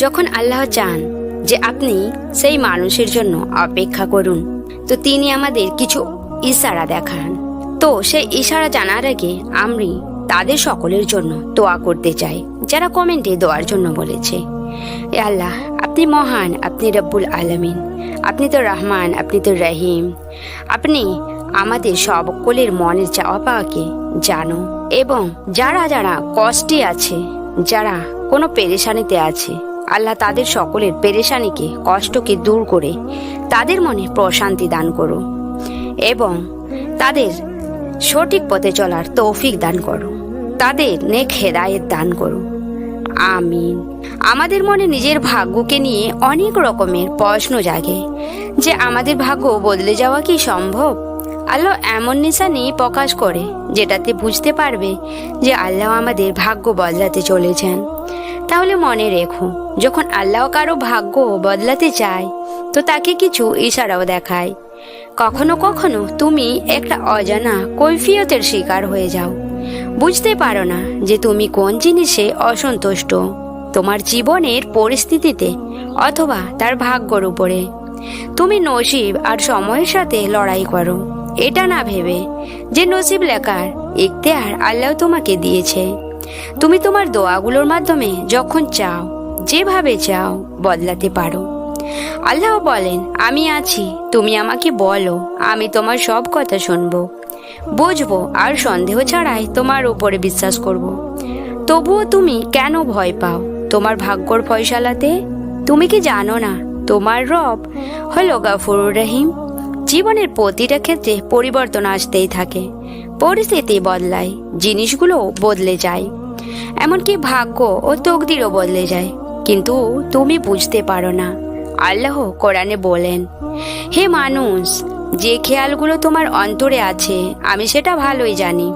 যখন আল্লাহ চান যে আপনি সেই মানুষের জন্য অপেক্ষা করুন, তো তিনি আমাদের কিছু ইশারা দেখান। তো সেই ইশারা জানার আগে আমি তাদের সকলের জন্য দোয়া করতে চাই, যারা কমেন্টে দোয়ার জন্য বলেছে। এ আল্লাহ, আপনি মহান, আপনি রব্বুল আলমিন, আপনি তো রহমান, আপনি তো রহিম। আপনি আমাদের সকলের মনের চাওয়া পাওয়াকে জানো, এবং যারা যারা কষ্টে আছে, যারা কোনো পেরেশানিতে আছে আল্লাহ তাদের সকলের পেরেশানিকে, কষ্টকে দূর করে তাদের মনে প্রশান্তি দান করো এবং তাদের সঠিক পথে চলার তৌফিক দান করো। তাদের নেক হেদায়েত দান করো। আমিন। আমাদের মনে নিজের ভাগ্যকে নিয়ে অনেক রকমের প্রশ্ন জাগে। যে আমাদের ভাগ্য বদলে যাওয়া কি সম্ভব? আল্লাহ এমন নিশানি প্রকাশ করে, যেটাতে বুঝতে পারবে যে আল্লাহ আমাদের ভাগ্য বদলাতে চলেছেন। তাহলে মনে রেখো, যখন আল্লাহ কারও ভাগ্য বদলাতে চায়, তো তাকে কিছু ইশারাও দেখায়। কখনো কখনো তুমি একটা অজানা কৈফিয়তের শিকার হয়ে যাও। বুঝতে পারো না যে তুমি কোন জিনিসে অসন্তুষ্ট, তোমার জীবনের পরিস্থিতিতে অথবা তার ভাগ্যর উপরে। তুমি নসিব আর সময়ের সাথে লড়াই করো, এটা না ভেবে যে নসিব লেখার ইখতিয়ার আল্লাহ তোমাকে দিয়েছে। তুমি তোমার দোয়াগুলোর মাধ্যমে যখন চাও, যেভাবে চাও, বদলাতে পারো। আল্লাহ বলেন, আমি আছি, তুমি আমাকে বলো, আমি তোমার সব কথা শুনব। বুঝব আর সন্দেহ ছাড়াই তোমার উপরে বিশ্বাস করব। তবুও তুমি কেন ভয় পাও? তোমার ভাগ্যর ফয়সালাতে? তুমি কি জানো না, তোমার রব হলো গাফুরুর রহিম? জীবনের প্রতিটা ক্ষেত্রে পরিবর্তন আসতেই থাকে, পরিস্থিতি বদলায়, জিনিসগুলো বদলে যায়। এমনকি ভাগ্য ও তকদিরও বদলে যায়। কিন্তু তুমি বুঝতে পারো না। আল্লাহ কোরআনে বলেন, হে মানুষ, যে খেয়ালগুলো তোমার অন্তরে আছে, আমি সেটা ভালোই জানি।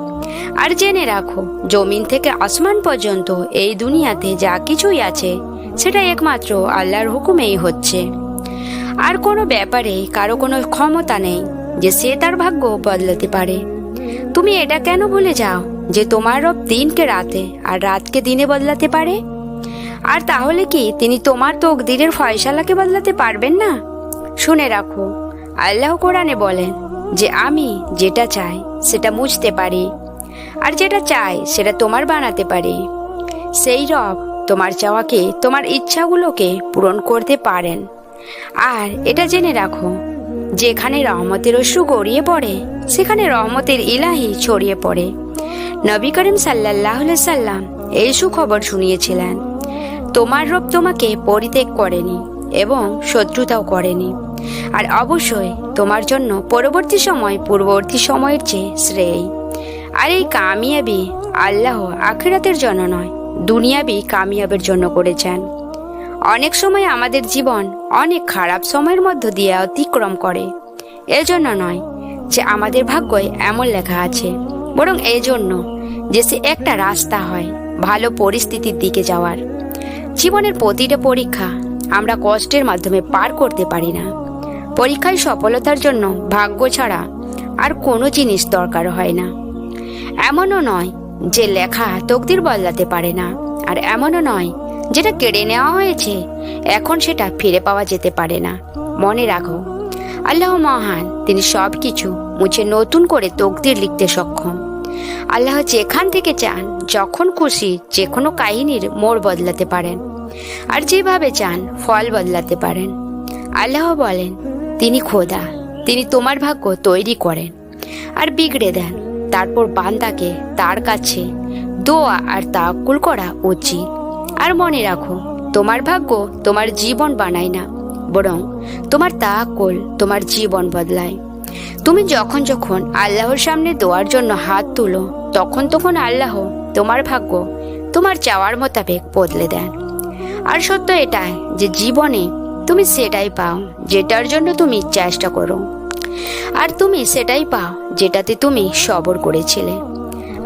আর জেনে রাখো, জমিন থেকে আসমান পর্যন্ত এই দুনিয়াতে যা কিছুই আছে, সেটা একমাত্র আল্লাহর হুকুমেই হচ্ছে। আর কোনো ব্যাপারে কারও কোনো ক্ষমতা নেই যে সে তার ভাগ্য বদলাতে পারে। তুমি এটা কেন ভুলে যাও? যে তোমার রব দিনকে রাতে আর রাতকে দিনে বদলাতে পারে? আর তাহলে কি তিনি তোমার তকদিরের ফয়সালাকে বদলাতে পারবেন না? শুনে রাখো, আল্লাহ কোরআনে বলেন যে আমি যেটা চাই সেটা বুঝতে পারি, আর যেটা চাই সেটা তোমার বানাতে পারি। সেই রব তোমার চাওয়াকে, তোমার ইচ্ছাগুলোকে পূরণ করতে পারেন। আর এটা জেনে রাখো, যেখানে রহমতের অশ্রু গড়িয়ে পড়ে, সেখানে রহমতের ইলাহি ছড়িয়ে পড়ে। নবী করিম সাল্লাহ সাল্লাম এই সুখবর শুনিয়েছিলেন। তোমার রব তোমাকে পরিত্যাগ করেনি এবং শত্রুতাও করেনি। আর অবশ্যই তোমার জন্য পরবর্তী সময় পূর্ববর্তী সময়ের চেয়ে শ্রেয়। আর এই কামিয়াবি আল্লাহ আখিরাতের জন্য নয়, দুনিয়াবি কামিয়াবের জন্য করেছেন। অনেক সময় আমাদের জীবন অনেক খারাপ সময়ের মধ্য দিয়ে অতিক্রম করে। এজন্য নয় যে আমাদের ভাগ্যই এমন লেখা আছে, বরং এই জন্য যে সে একটা রাস্তা হয়, ভালো পরিস্থিতির দিকে যাওয়ার। জীবনের প্রতিটা পরীক্ষা আমরা কষ্টের মাধ্যমে পার করতে পারি না। পরীক্ষায় সফলতার জন্য ভাগ্য ছাড়া আর কোনো জিনিস দরকার হয় না। এমনও নয় যে লেখা তকদির বদলাতে পারে না, আর এমনও নয় যেটা কেড়ে নেওয়া হয়েছে, এখন সেটা ফিরে পাওয়া যেতে পারে না। মনে রাখো, আল্লাহ মহান, তিনি সব কিছু মুছে নতুন করে তকদির লিখতে সক্ষম। আল্লাহ যেখান থেকে চান, যখন খুশি যে কোনো কাহিনীর মোড় বদলাতে পারেন। আর যেভাবে চান, ফল বদলাতে পারেন। আল্লাহ বলেন, তিনি খোদা, তিনি তোমার ভাগ্য তৈরি করেন। আর বিগড়ে দেন, তারপর বান্দাকে তার কাছে। দোয়া আর তাকুল করা উচিত। আর মনে রাখো, তোমার ভাগ্য তোমার জীবন বানায় না, বরং তোমার তাকুল তোমার জীবন বদলায়। তুমি যখন যখন আল্লাহর সামনে দোয়ার জন্য হাত তুলো, তখন তখন আল্লাহ তোমার ভাগ্য তোমার চাওয়ার মোতাবেক বদলে দেন। আর সত্য এটাই যে জীবনে তুমি সেটাই পাও যেটার জন্য তুমি চেষ্টা করো। আর তুমি সেটাই পাও যেটাতে তুমি সবর করেছিলে।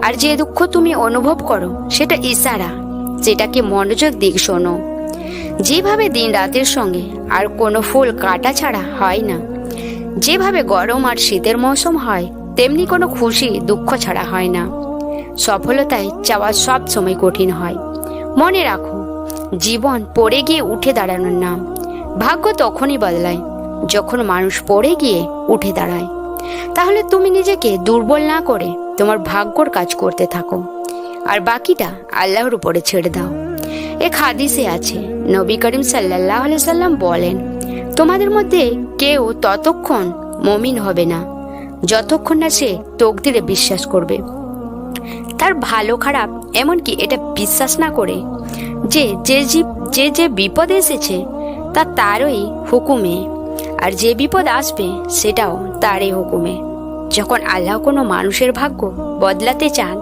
আর যে দুঃখ তুমি অনুভব করো, সেটা ইশারা সেটাকে মনোযোগ দিক শোনো। যেভাবে দিন রাতের সঙ্গে আর কোনো ফুল কাটা ছাড়া হয় না। যেভাবে গরম আর শীতের মৌসুম হয়, তেমনি কোনো খুশি, দুঃখ ছাড়া হয় না। সফলতায় চাওয়া সব সময় কঠিন হয়। মনে রাখো, জীবন পড়ে গিয়ে উঠে দাঁড়ানোর নাম। ভাগ্য তখনই বদলায়, যখন মানুষ পড়ে গিয়ে উঠে দাঁড়ায়। তাহলে তুমি নিজেকে দুর্বল না করে তোমার ভাগ্যর কাজ করতে থাকো। আর বাকিটা আল্লাহর উপরে ছেড়ে দাও। এক হাদিসে আছে, নবী করিম সাল্লাহ সাল্লাম বলেন তোমাদের মধ্যে কেউ ততক্ষণ মমিন হবে না, যতক্ষণ না সে তকদিরে বিশ্বাস করবে। তার ভালো খারাপ এমনকি এটা বিশ্বাস না করে যে যে যে যে বিপদ এসেছে, তা তারই হুকুমে। আর যে বিপদ আসবে, সেটাও তারই হুকুমে। যখন আল্লাহ কোনো মানুষের ভাগ্য বদলাতে চান,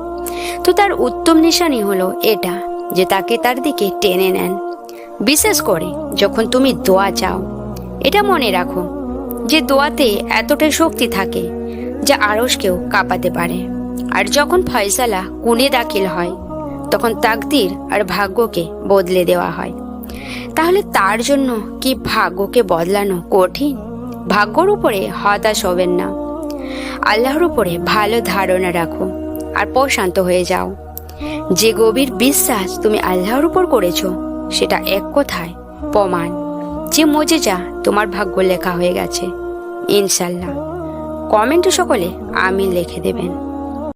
তো তার উত্তম নিশানি হলো এটা, যে তাকে তার দিকে টেনে নেন। বিশেষ করে যখন তুমি দোয়া চাও এটা মনে রাখো যে দোয়াতে এতটাই শক্তি থাকে যা আড়সকেও কাঁপাতে পারে। আর যখন ফয়সালা কুনে দাখিল হয়, তখন তাকদির আর ভাগ্যকে বদলে দেওয়া হয়। তাহলে তার জন্য কি ভাগ্যকে বদলানো কঠিন? ভাগ্যর উপরে হতাশ হবেন না। আল্লাহর উপরে ভালো ধারণা রাখো আর প্রশান্ত হয়ে যাও। যে গভীর বিশ্বাস তুমি আল্লাহর উপর করেছ, সেটা এক কথায় প্রমাণ। যে যা তোমার ভাগ্য লেখা হয়ে গেছে। ইনশাল্লাহ। কমেন্টে সকলে আমি লিখে দেবেন।